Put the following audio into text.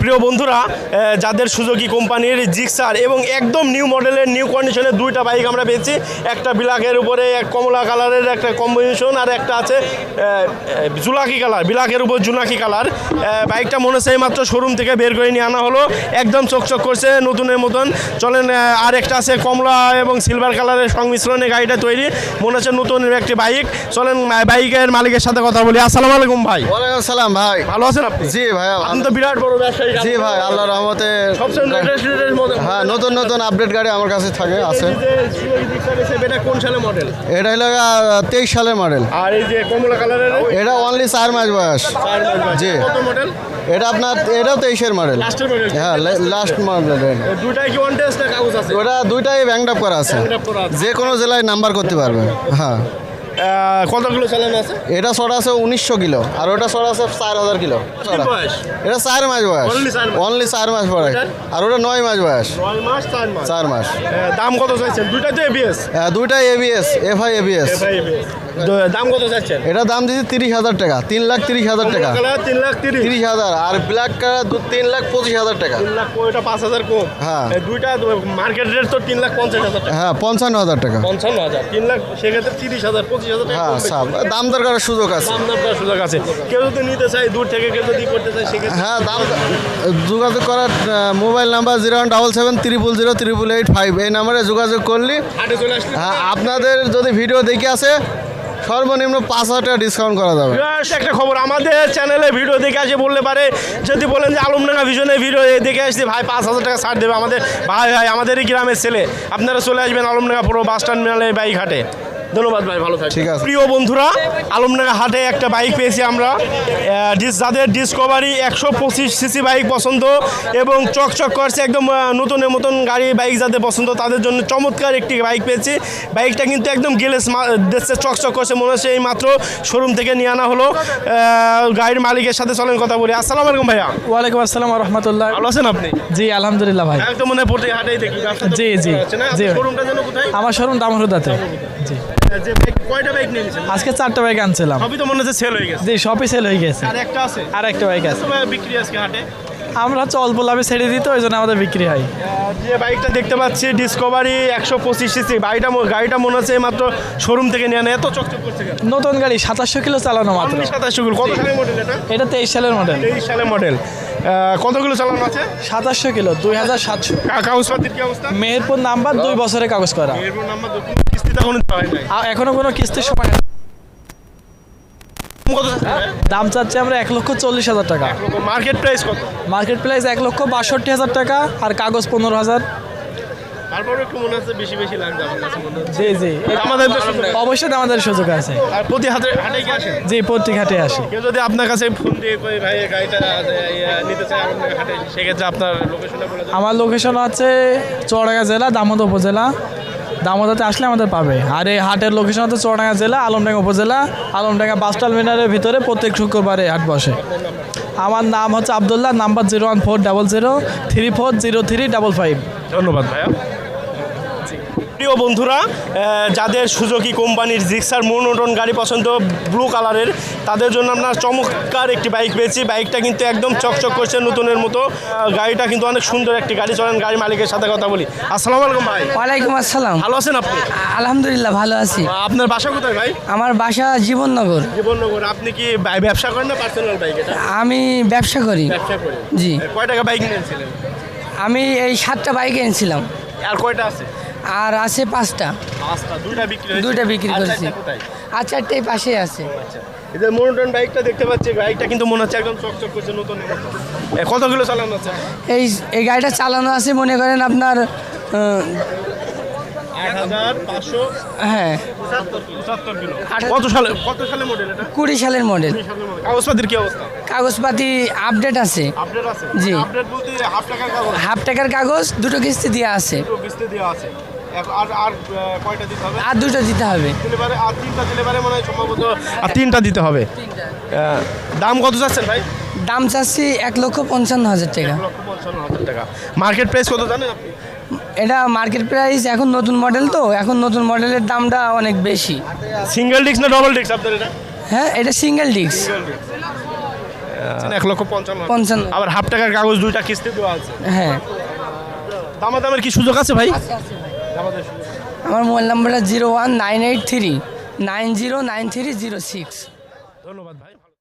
প্রিয় বন্ধুরা যাদের সুজুকি কোম্পানির জিক্সার এবং একদম নিউ মডেলের নিউ কন্ডিশনের দুইটা বাইক আমরা পেয়েছি। একটা বিলাকের উপরে এক কমলা কালারের একটা কম্বিনেশন আর একটা আছে জুলাকি কালার বিলাকের উপর জুনাকি কালার। বাইকটা মনে হচ্ছে মাত্র শোরুম থেকে বের করে নিয়ে আনা হলো। একদম চকচক করছে নতুনের মতন। চলেন আর একটা আছে কমলা এবং সিলভার কালারের সংমিশ্রণে গাড়িটা তৈরি। মনে হচ্ছে নতুন একটি বাইক। চলেন বাইকের মালিকের সাথে কথা বলি। আসসালামু আলাইকুম ভাই। ওয়ালাইকুম সালাম ভাই। ভালো আছেন আপনি? জি ভাইয়া আপনি তো বিরাট বড় জি ভাই আল্লাহ রহমতে model। হ্যাঁ নতুন নতুন আপডেট গাড়ি আমার কাছে থাকে আছে। এটা কোন সালে মডেল এটা হলো তেইশ সালের মডেল আর এই যে কমলা কালারের এটা অনলি চার মাস বয়স। জি। মডেল এটা আপনার এটাও তেইশের মডেল হ্যাঁ লাস্ট মডেল ওটা দুইটাই ব্যাংক করা আছে। যে কোনো জেলায় নাম্বার করতে পারবে। হ্যাঁ। কত কিলো চালানো আছে? এটা ছড়া আছে উনিশশো কিলো আর ওটা ছড়া আছে চার হাজার কিলো। এটা চার মাস বয়স? অনলি চার মাস। বয়স আর ওটা নয় মাস বয়স। চার মাস। আহ, দাম কত চাইছেন? দুইটাই তো এবিএস দুইটাই এবিএস এফআই এবিএস দাম কত চাইছেন? এটা দাম দিচ্ছি তিরিশ হাজার টাকা তিন লাখ তিরিশ হাজার টাকা। তিন লাখ তিরিশ। তিরিশ হাজার আর ব্ল্যাক কালার দু তিন লাখ পঁচিশ হাজার টাকা। তিন লাখ ওইটা পাঁচ হাজার কম। হ্যাঁ। দুইটা মার্কেট রেট তো তিন লাখ পঞ্চাশ হাজার টাকা। হ্যাঁ পঞ্চান্ন হাজার টাকা। পঞ্চান্ন হাজার তিন লাখ সেক্ষেত্রে তিরিশ হাজার। হ্যাঁ। সব দাম দর করার সুযোগ আছে। দাম দাম করার সুযোগ আছে। কেউ যদি নিতে চায় দূর থেকে কেউ যদি করতে চায় সেক্ষেত্রে হ্যাঁ দাম যোগাযোগ করার mobile number zero one double seven triple zero triple eight five. এই নাম্বারে যোগাযোগ করলি। হ্যাঁ আপনাদের যদি ভিডিও দেখে আসে সর্বনিম্ন পাঁচ হাজার টাকা ডিসকাউন্ট করা যাবে। একটা খবর আমাদের চ্যানেলে ভিডিও দেখে আসে বললে পারে। যদি বলেন যে আলমডাঙ্গা ভিশনে ভিডিও দেখে আসছি ভাই পাঁচ হাজার টাকা ছাড় দেবে আমাদের। ভাই ভাই আমাদের এই গ্রামের ছেলে। আপনারা চলে আসবেন আলমডাঙ্গা পুরো বাস টার্মিনালে বাইক হাটে ধন্যবাদ ভাই ভালো থাকবেন। ঠিক আছে। প্রিয় বন্ধুরা আলমডাঙ্গা হাটে একটা বাইক পেয়েছি আমরা। ডিস- যাদের ডিসকভারি একশো পঁচিশ সিসি বাইক পছন্দ এবং চকচক করছে একদম নতুনের মতন গাড়ি বাইক যাদের পছন্দ তাদের জন্য চমৎকার একটি বাইক পেয়েছি। বাইকটা কিন্তু একদম গেলেস দেশে চকচক করছে মনে হচ্ছে এই মাত্র শোরুম থেকে নিয়ে আনা হলো। গাড়ির মালিকের সাথে চলেন কথা বলি। আসসালামু আলাইকুম ভাইয়া। ওয়ালাইকুম আসসালাম রহমতল্লাহ। ভালো আছেন আপনি? জি আলহামদুলিল্লাহ ভাই। একদম মনে হয় হাটেই দেখি। জি, জি, হচ্ছে না জি। শোরুমটা যেন কোথায়? আমার শোরুম দামরুদাতে জি। যে বাইক কয়টা বাইক নিয়ে নিয়েছেন আজকে চারটা বাইক আনছিলাম। সবই তো মনে হচ্ছে সেল হয়ে গেছে। জি শপে সেল হয়ে গেছে। আর একটা আছে? আর একটা বাইক আছে। বিক্রি আজকে হাটে? আমরা হচ্ছে অল্প লাভে ছেড়ে দিই তো ওই জন্য আমাদের বিক্রি হয়। যে বাইকটা দেখতে পাচ্ছি ডিসকভারি একশো পঁচিশ সিসি গাড়িটা গাড়িটা মনে হচ্ছে মাত্র শোরুম থেকে নিয়ে আনে। এত চকচক করছে নতুন গাড়ি সাতাশশো কিলো চালানো মাত্র। সাতাশশো কিলো। কত সালের মডেল এটা? এটা তেইশ সালের মডেল তেইশ সালের মডেল কতগুলো চালানো আছে? সাতাশশো কিলো দুই হাজার সাতশো। কা- কাগজপাতির কি অবস্থা? মেহেরপুর নাম্বার দুই বছরের কাগজ করা। এরপর নাম্বার কোনো হয় নাই। এখনও কোনো কিস্তির সময়। দাম চাচ্ছে আমরা এক লক্ষ চল্লিশ হাজার টাকা। মার্কেট প্রাইস কত? মার্কেট প্রাইস এক লক্ষ বাষট্টি হাজার টাকা আর কাগজ পনেরো হাজার। জি জি। আমাদের অবশ্যই আমাদের সুযোগ আছে। আর প্রতি হাতে জি প্রত্যেক হাটে আসি। কেউ যদি আপনার কাছে ফোন দিয়ে ভাই গাড়িটা নিতে চায় সেক্ষেত্রে আপনার লোকেশনটা আমার লোকেশন হচ্ছে চুয়াডাঙ্গা জেলা দামোদ উপজেলা। দামোদাতে আসলে আমাদের পাবে। আর এই হাটের লোকেশন হচ্ছে চুয়াডাঙ্গা জেলা, আলমডাঙ্গা উপজেলা। আলমডাঙ্গা বাস টার্মিনালের ভিতরে প্রত্যেক শুক্রবারে হাট বসে। আমার নাম হচ্ছে Abdullah number zero one four double zero three four zero three double five ধন্যবাদ ভাইয়া। প্রিয় বন্ধুরা যাদের সুজুকি কোম্পানির জিক্সার মনোটন গাড়ি পছন্দ ব্লু কালারের তাদের জন্য আপনার চমৎকার একটি বাইক পেয়েছি। বাইকটা কিন্তু একদম চকচক করছে নতুনের মতো। গাড়িটা কিন্তু অনেক সুন্দর একটি গাড়ি। চলেন গাড়ি মালিকের সাথে কথা বলি। আসসালামু আলাইকুম ভাই। ওয়ালাইকুম আসসালাম। ভালো আছেন আপনি? আলহামদুলিল্লাহ ভালো আছি। আপনার বাসা কোথায় ভাই? আমার বাসা জীবননগর। জীবননগর। আপনি কি ব্যবসা করেন না পার্সোনাল বাইক এটা? আমি ব্যবসা করি। ব্যবসা করেন। জি। কয় টাকা বাইক নিয়েছিলেন? আমি এই সাতটা বাইক এনেছিলাম। আর কয়টা আছে? আর আছে পাঁচটা। দুইটা বিক্রি করেছি। আর চারটে পাশে আছে। এই যে মনোটন বাইকটা দেখতে পাচ্ছি বাইকটা কিন্তু মনে হচ্ছে একদম চকচক করছে নতুন কত কিলো চালানো আছে? এই এই গাড়িটা চালানো আছে মনে করেন আপনার হ্যাঁ। কত সালে কত সালে মডেল এটা? কুড়ি সালের মডেল কাগজপাতির কি অবস্থা? কাগজপাতি আপডেট আছে। আপডেট আছে? জি। আপডেট বলতে হাফ টাকার কাগজ? হাফ টাকার কাগজ দুটো কিস্তি দেওয়া আছে। দুটো কিস্তি দেওয়া আছে। আর আর কয়টা দিতে হবে? আর দুটো দিতে হবে। দিলে আর তিনটা মনে হয় সম্ভবত আর তিনটা দিতে হবে। দাম কত চাচ্ছেন ভাই? দাম চাচ্ছি এক লক্ষ পঞ্চান্ন হাজার টাকা। লক্ষ পঞ্চান্ন হাজার টাকা। মার্কেট প্রাইস কত জানেন আপনি? এটা মার্কেট প্রাইস এখন নতুন মডেল তো এখন নতুন মডেলের দামটা অনেক বেশি। সিঙ্গেল ডিস্ক না ডবল ডিস্ক আপনার এটা? হ্যাঁ এটা সিঙ্গেল ডিস্ক এক লক্ষ পঞ্চান্ন পঞ্চান্ন। আবার হাফ টাকার কাগজ দুইটা কিস্তি দেওয়া আছে। হ্যাঁ। দামাদামের কি সুযোগ আছে ভাই। আমার মোবাইল নাম্বারটা zero one nine eight three nine zero nine three zero six. ধন্যবাদ ভাই।